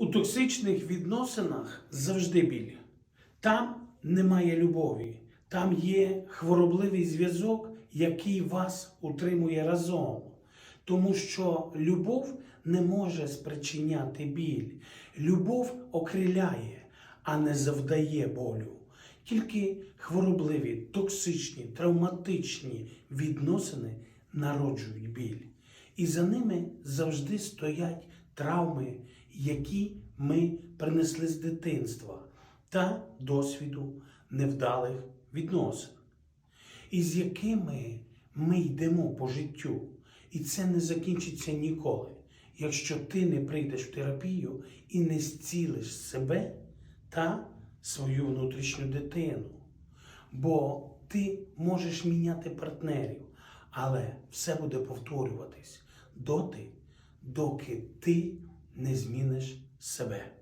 У токсичних відносинах завжди біль. Там немає любові, там є хворобливий зв'язок, який вас утримує разом. Тому що любов не може спричиняти біль. Любов окриляє, а не завдає болю. Тільки хворобливі, токсичні, травматичні відносини народжують біль. І за ними завжди стоять травми, які ми принесли з дитинства та досвіду невдалих відносин, і з якими ми йдемо по життю. І це не закінчиться ніколи, якщо ти не прийдеш в терапію і не зцілиш себе та свою внутрішню дитину. Бо ти можеш міняти партнерів, але все буде повторюватись доти, доки ти не зміниш себе.